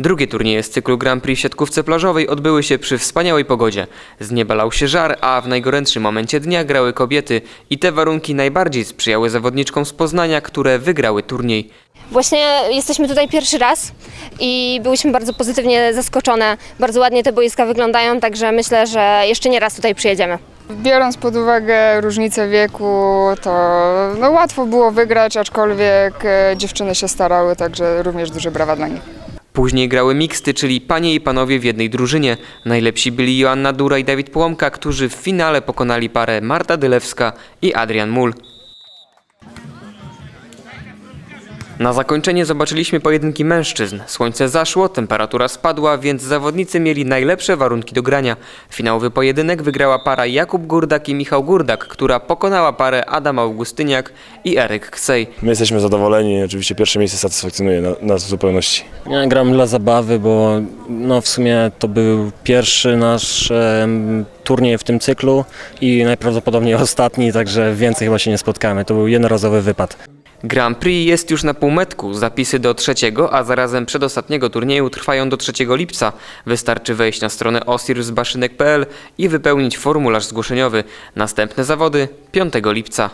Drugie turnieje z cyklu Grand Prix w siatkówce plażowej odbyły się przy wspaniałej pogodzie. Z nieba lał się żar, a w najgorętszym momencie dnia grały kobiety i te warunki najbardziej sprzyjały zawodniczkom z Poznania, które wygrały turniej. Właśnie jesteśmy tutaj pierwszy raz i byliśmy bardzo pozytywnie zaskoczone. Bardzo ładnie te boiska wyglądają, także myślę, że jeszcze nie raz tutaj przyjedziemy. Biorąc pod uwagę różnicę wieku, to no, łatwo było wygrać, aczkolwiek e, dziewczyny się starały, także również duże brawa dla nich. Później grały miksty, czyli panie i panowie w jednej drużynie. Najlepsi byli Joanna Dura i Dawid Płomka, którzy w finale pokonali parę Marta Dylewska i Adrian Mul. Na zakończenie zobaczyliśmy pojedynki mężczyzn. Słońce zaszło, temperatura spadła, więc zawodnicy mieli najlepsze warunki do grania. Finałowy pojedynek wygrała para Jakub Gurdak i Michał Gurdak, która pokonała parę Adam Augustyniak i Eryk Ksej. My jesteśmy zadowoleni, oczywiście pierwsze miejsce satysfakcjonuje na- nas w zupełności. Ja gram dla zabawy, bo no w sumie to był pierwszy nasz em, turniej w tym cyklu i najprawdopodobniej ostatni, także więcej chyba się nie spotkamy. To był jednorazowy wypad. Grand Prix jest już na półmetku. Zapisy do trzeciego, a zarazem przedostatniego turnieju trwają do 3 lipca. Wystarczy wejść na stronę osirsbaszynek.pl i wypełnić formularz zgłoszeniowy. Następne zawody 5 lipca.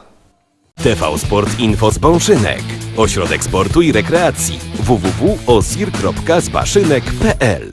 TV Sport Info z Bąszynek. Ośrodek sportu i rekreacji. www.osir.zbaszynek.pl